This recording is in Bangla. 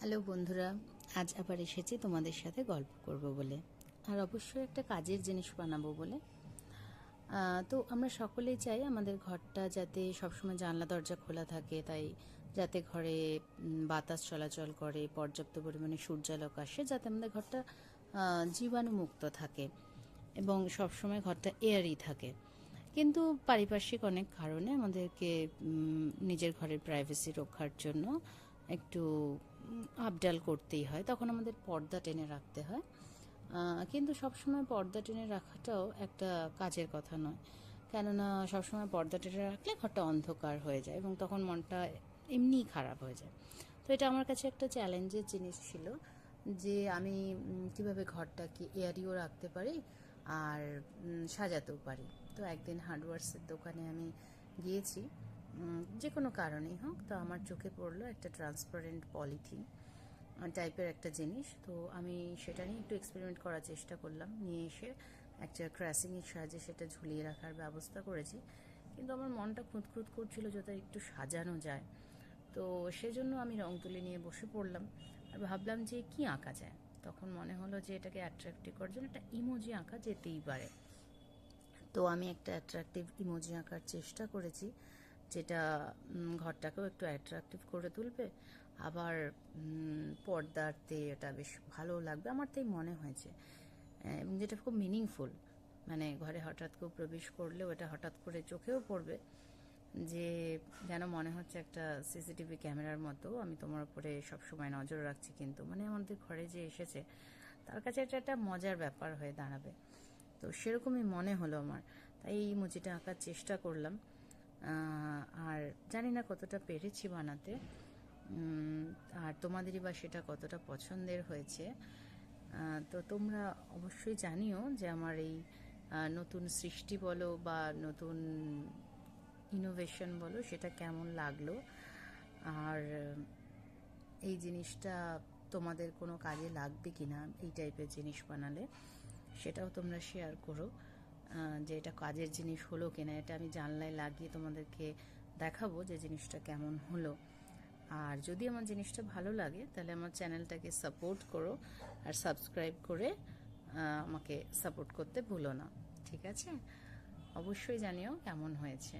হ্যালো বন্ধুরা, আজ আবার এসেছি তোমাদের সাথে গল্প করব বলে। আর অবশ্যই একটা কাজের জিনিস বানাবো বলে। তো আমরা সকলেই চাই আমাদের ঘরটা যাতে সবসময় জানলা, দরজা খোলা থাকে, তাই যাতে ঘরে বাতাস চলাচল করে, পর্যাপ্ত পরিমাণে সূর্যালোক আসে, যাতে আমাদের ঘরটা জীবাণুমুক্ত থাকে এবং সবসময় ঘরটা এয়ারই থাকে। কিন্তু পারিপার্শ্বিক অনেক কারণে আমাদেরকে নিজের ঘরের প্রাইভেসি রক্ষার জন্য একটু আপডাল করতেই হয়, তখন আমাদের পর্দা টেনে রাখতে হয়। কিন্তু সবসময় পর্দা টেনে রাখাটাও একটা কাজের কথা নয়। কেননা সবসময় পর্দা টেনে রাখলে ঘরটা অন্ধকার হয়ে যায় এবং তখন মনটা এমনিই খারাপ হয়ে যায়। তো এটা আমার কাছে একটা চ্যালেঞ্জের জিনিস ছিল যে আমি কীভাবে ঘরটাকে এয়ারিও রাখতে পারি আর সাজাতেও পারি। তো একদিন হার্ডওয়ার্সের দোকানে আমি গিয়েছি যে কোনো কারণেই হোক, তো আমার চোখে পড়ল একটা ট্রান্সপারেন্ট পলিথিন টাইপের একটা জিনিস। তো আমি সেটা নিয়ে একটু এক্সপেরিমেন্ট করার চেষ্টা করলাম, নিয়ে এসে একটা ক্র্যাসিংয়ের সাহায্যে সেটা ঝুলিয়ে রাখার ব্যবস্থা করেছি। কিন্তু আমার মনটা খুঁতখুত করছিল যাতে একটু সাজানো যায়। তো সেজন্য আমি রং তুলি নিয়ে বসে পড়লাম আর ভাবলাম যে কি আঁকা যায়? তখন মনে হলো যে এটাকে অ্যাট্রাক্টিভ করার জন্য একটা ইমোজি আঁকা যেতেই পারে। তো আমি একটা অ্যাট্রাক্টিভ ইমোজি আঁকার চেষ্টা করেছি। যেটা ঘরটাকেও একটু অ্যাট্রাকটিভ করে তুলবে। আবার পর্দাতে এটা বেশ ভালো লাগবে। আমার তাই মনে হয়েছে। এবং যেটা খুব মিনিংফুল মানে ঘরে হঠাৎ কেউ প্রবেশ করলেও এটা হঠাৎ করে চোখেও পড়বে। যে যেন মনে হচ্ছে একটা সিসিটিভি ক্যামেরার মতো, আমি তোমার উপরে সবসময় নজর রাখছি কিন্তু। মানে আমাদের ঘরে যে এসেছে, তার কাছে এটা একটা মজার ব্যাপার হয়ে দাঁড়াবে। তো সেরকমই মনে হলো আমার। তাই এই মুচিটা আঁকার চেষ্টা করলাম। আর জানি না কতটা পেরেছি বানাতে। আর তোমাদেরই বা সেটা কতটা পছন্দের হয়েছে। তো তোমরা অবশ্যই জানিও যে আমার এই নতুন সৃষ্টি বলো বা নতুন ইনোভেশন বলো সেটা কেমন লাগল। আর এই জিনিসটা তোমাদের কোনো কাজে লাগবে কিনা এই টাইপের জিনিস বানালে, সেটাও তোমরা শেয়ার করো। যে এটা কাজের জিনিস হলো কিনা, এটা আমি জানলায় লাগিয়ে তোমাদেরকে দেখাবো যে জিনিসটা কেমন হলো। আর যদি আমার জিনিসটা ভালো লাগে, তাহলে আমার চ্যানেলটাকে সাপোর্ট করো আর সাবস্ক্রাইব করে আমাকে সাপোর্ট করতে ভুলো না। ঠিক আছে? অবশ্যই জানিও কেমন হয়েছে।